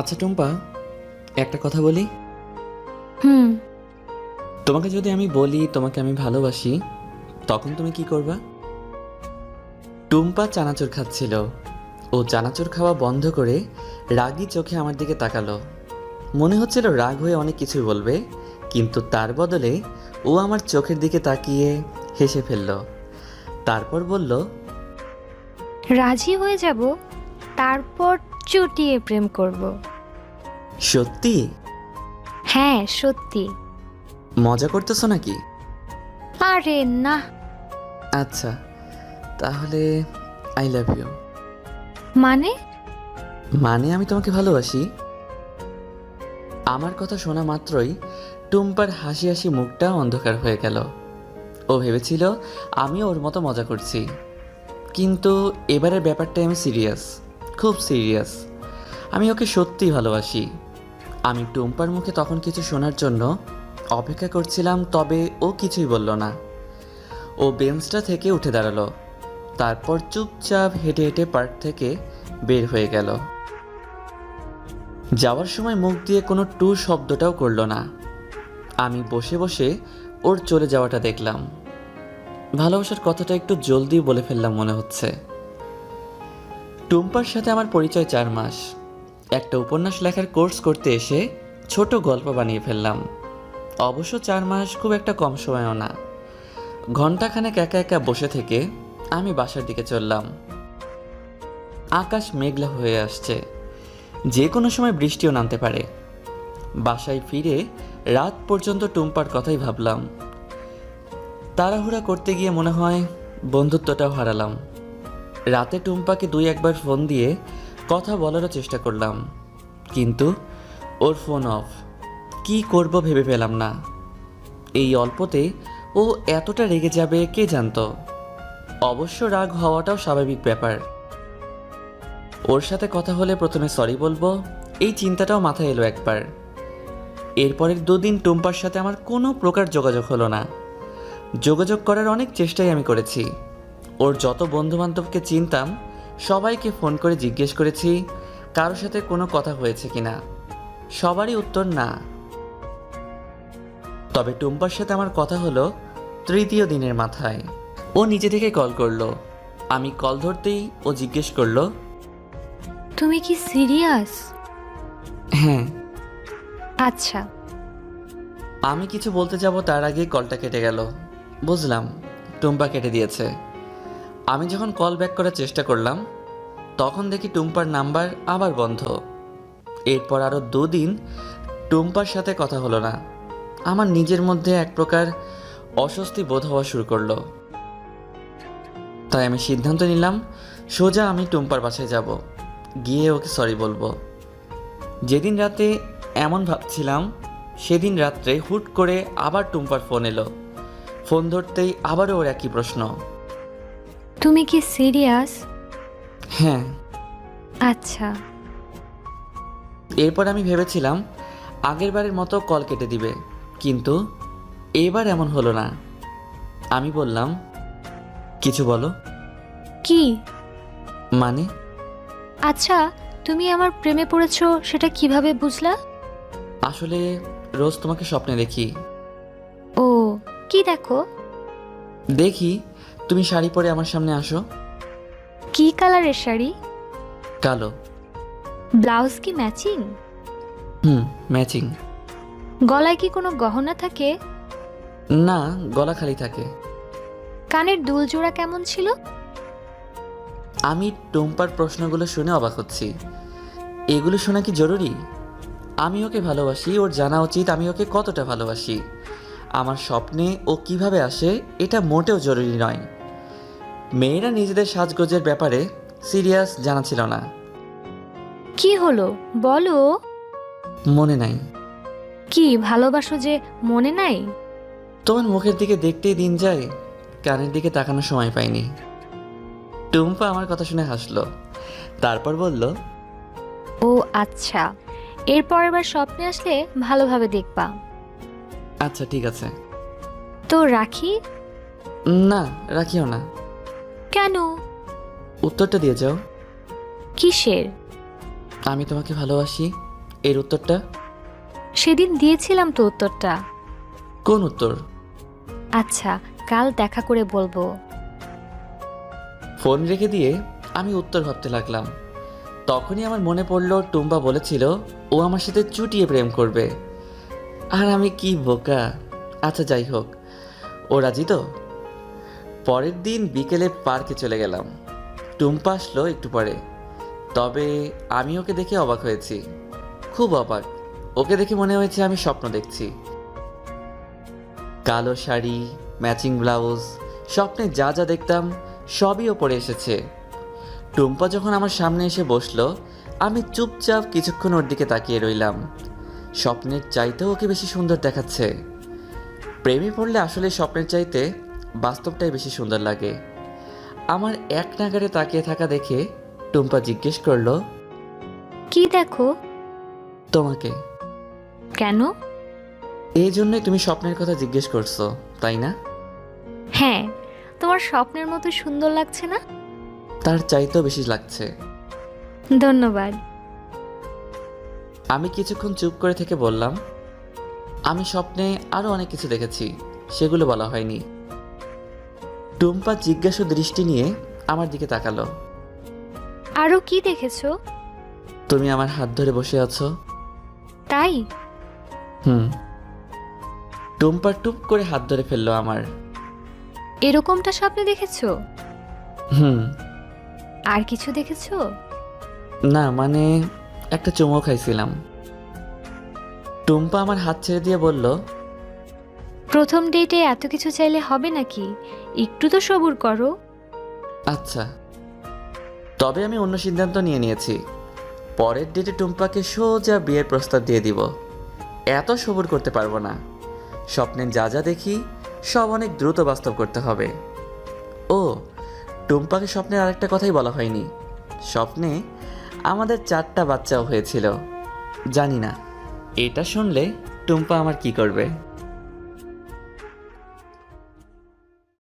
আচ্ছা টুম্পা একটা কথা বলি? হুম। তোমাকে যদি আমি বলি তোমাকে আমি ভালোবাসি তখন তুমি কি করবা? টুম্পা চানাচুর খাচ্ছিল। ও চানাচুর খাওয়া বন্ধ করে রাগী চোখে আমার দিকে তাকালো। মনে হচ্ছিল রাগ হয়ে অনেক কিছু বলবে কিন্তু তার বদলে ও আমার চোখের দিকে তাকিয়ে হেসে ফেলল। তারপর বলল রাজি হয়ে যাব তারপর চুটিয়ে প্রেম করব। সত্যি? হ্যাঁ সত্যি। মজা করতেছো নাকি? আরে না। আচ্ছা তাহলে আই লাভ ইউ মানে? মানে আমি তোমাকে ভালোবাসি? আমার কথা শোনা মাত্রই টুম্পার হাসি হাসি মুখটা অন্ধকার হয়ে গেল। ও ভেবেছিল আমি ওর মতো মজা করছি। কিন্তু এবারের ব্যাপারটা আমি সিরিয়াস খুব সিরিয়াস আমি ওকে সত্যি ভালোবাসি। আমি টুম্পার মুখে তখন কিছু শোনার জন্য অপেক্ষা করছিলাম, তবে ও কিছুই বলল না। ও বেঞ্চটা থেকে উঠে দাঁড়াল, তারপর চুপচাপ হেঁটে হেঁটে পার্ক থেকে বের হয়ে গেল। যাওয়ার সময় মুখ দিয়ে কোনো টু শব্দটাও করল না। আমি বসে বসে ওর চলে যাওয়াটা দেখলাম। ভালোবাসার কথাটা একটু জলদি বলে ফেললাম মনে হচ্ছে। টুম্পার সাথে আমার পরিচয় চার মাস। একটা উপন্যাস লেখার কোর্স করতে এসে ছোট গল্প বানিয়ে ফেললাম। অবশ্য চার মাস খুব একটা কম সময়ও না। ঘন্টাখানেক একা একা বসে থেকে আমি বাসার দিকে চললাম। আকাশ মেঘলা হয়ে আসছে। যে কোনো সময় বৃষ্টিও নামতে পারে। বাসায় ফিরে রাত পর্যন্ত টুম্পার কথাই ভাবলাম। তাড়াহুড়া করতে গিয়ে মনে হয় বন্ধুত্বটাও হারালাম। রাতে টুম্পাকে দুই একবার ফোন দিয়ে কথা বলারও চেষ্টা করলাম। কিন্তু ওর ফোন অফ কি করব ভেবে পেলাম না। এই অল্পতে ও এতটা রেগে যাবে, কে জানতো? অবশ্য রাগ হওয়াটাও স্বাভাবিক ব্যাপার। ওর সাথে কথা হলে প্রথমে সরি বলব, এই চিন্তাটাও মাথায় এলো একবার। এরপরের দুদিন টুম্পার সাথে আমার কোনো প্রকার যোগাযোগ হলো না। যোগাযোগ করার অনেক চেষ্টাই আমি করেছি। ওর যত বন্ধু বান্ধবকে চিনতাম সবাইকে ফোন করে জিজ্ঞেস করেছি কারোর সাথে কোনো কথা হয়েছে কিনা? সবারই উত্তর না। তবে টুম্পার সাথে আমার কথা হলো তৃতীয় দিনের মাথায়। ও নিজে থেকে কল করল। আমি কল ধরতেই ও জিজ্ঞেস করল তুমি কি সিরিয়াস? হ্যাঁ। আচ্ছা। আমি কিছু বলতে যাব তার আগে কলটা কেটে গেল। বুঝলাম টুম্পা কেটে দিয়েছে। আমি যখন কল ব্যাক করার চেষ্টা করলাম, তখন দেখি টুম্পার নাম্বার আবার বন্ধ। এরপর আরও দুদিন টুম্পার সাথে কথা হলো না। আমার নিজের মধ্যে এক প্রকার অস্বস্তি বোধ হওয়া শুরু করল। তাই আমি সিদ্ধান্ত নিলাম, সোজা আমি টুম্পার বাসায় যাব। গিয়ে ওকে সরি বলব। যেদিন রাতে এমন ভাবছিলাম, সেদিন রাত্রে হুট করে আবার টুম্পার ফোন এলো। ফোন ধরতেই আবারও ওর একই প্রশ্ন। তুমি কি সিরিয়াস? হ্যাঁ। আচ্ছা। এরপর আমি ভেবেছিলাম আগের বারের মতো কল কেটে দিবে কিন্তু এবার এমন হলো না। আমি বললাম কিছু বলো। কি? মানে? আচ্ছা তুমি আমার প্রেমে পড়েছো সেটা কীভাবে বুঝলা? আসলে রোজ তোমাকে স্বপ্নে দেখি। ও কি দেখো? দেখি তুমি শাড়ি পরে আমার সামনে আসো। কি কালারের শাড়ি? কালো। ব্লাউজ কি ম্যাচিং? হুম ম্যাচিং। গলায় কি কোনো গহনা থাকে? না গলা খালি থাকে। কানের দুল জোড়া কেমন ছিল? আমি টুম্পার প্রশ্নগুলো শুনে অবাক হচ্ছি। এগুলো শোনা কি জরুরি? আমি ওকে ভালোবাসি ওর জানা উচিত আমি ওকে কতটা ভালোবাসি। আমার স্বপ্নে ও কীভাবে আসে এটা মোটেও জরুরি নয়। মেয়েরা নিজেদের সাজগোজের ব্যাপারে সিরিয়াস জানা ছিল না। কি হলো? বলো। মনে নাই। কি ভালোবাসো যে মনে নাই? তোমার মুখের দিকে দেখতেই দিন যায় কানের দিকে তাকানোর সময় পাইনি। টুম্পা আমার কথা শুনে হাসলো। তারপর বলল ও আচ্ছা এরপর এবার স্বপ্নে আসলে ভালোভাবে দেখবা। আচ্ছা ঠিক আছে। তো রাখি? না রাখিও না। কেন? উত্তরটা দিয়ে যাও। কিসের? আমি তোমাকে ভালোবাসি। এর উত্তরটা? সেদিন দিয়েছিলাম তো উত্তরটা। কোন উত্তর? আচ্ছা কাল দেখা করে বলব। ফোন রেখে দিয়ে আমি উত্তর ভাবতে লাগলাম। তখনই আমার মনে পড়ল টুম্বা বলেছিল ও আমার সাথে চুটিয়ে প্রেম করবে। আর আমি কি বোকা। আচ্ছা যাই হোক। ও রাজি তো? পরের দিন বিকেলে পার্কে চলে গেলাম। টুম্পা আসলো একটু পরে। তবে আমি ওকে দেখে অবাক হয়েছি। খুব অবাক। ওকে দেখে মনে হয়েছে আমি স্বপ্ন দেখছি। কালো শাড়ি, ম্যাচিং ব্লাউজ, স্বপ্নে যা যা দেখতাম, সবই ও পরে এসেছে। টুম্পা যখন আমার সামনে এসে বসল, আমি চুপচাপ কিছুক্ষণ ওর দিকে তাকিয়ে রইলাম। স্বপ্নের চাইতেও ওকে বেশি সুন্দর দেখাচ্ছে। প্রেমে পড়লে আসলে স্বপ্নের চাইতে বাস্তবটাই বেশি সুন্দর লাগে। আমার এক নাগারে তাকিয়ে থাকা দেখে টুম্পা জিজ্ঞেস করল কি দেখো? তোমাকে। কেন? এই জন্যই তুমি স্বপ্নের কথা জিজ্ঞেস করছ তাই না? হ্যাঁ তোমার স্বপ্নের মতো সুন্দর লাগছে না? তার চাইতেও বেশি লাগছে। ধন্যবাদ। আমি কিছুক্ষণ চুপ করে থেকে বললাম আমি স্বপ্নে আরও অনেক কিছু দেখেছি সেগুলো বলা হয়নি। টুম্পা জিজ্ঞাসু দৃষ্টি নিয়ে আমার দিকে তাকালো। আরও কি দেখেছ? তুমি আমার হাত ধরে বসে আছো। তাই? হুম। টুম্পা টুপ করে হাত ধরে ফেলল আমার। এরকমটা স্বপ্নে দেখেছ? হুম। আর কিছু দেখেছ? না মানে একটা চুমো খাইছিলাম। টুম্পা আমার হাত ছেড়ে দিয়ে বলল প্রথম ডেটে এত কিছু চাইলে হবে নাকি? একটু তো সবুর করো। আচ্ছা। তবে আমি অন্য সিদ্ধান্ত নিয়ে নিয়েছি। পরের ডেটে টুম্পাকে সোজা বিয়ের প্রস্তাব দিয়ে দিব। এত সবুর করতে পারব না। স্বপ্নে যা যা দেখি, সব অনেক দ্রুত বাস্তব করতে হবে। ও, টুম্পাকে স্বপ্নের আরেকটা কথাই বলা হয়নি। স্বপ্নে আমাদের চারটা বাচ্চাও হয়েছিল। জানি না। এটা শুনলে টুম্পা আমার কি করবে?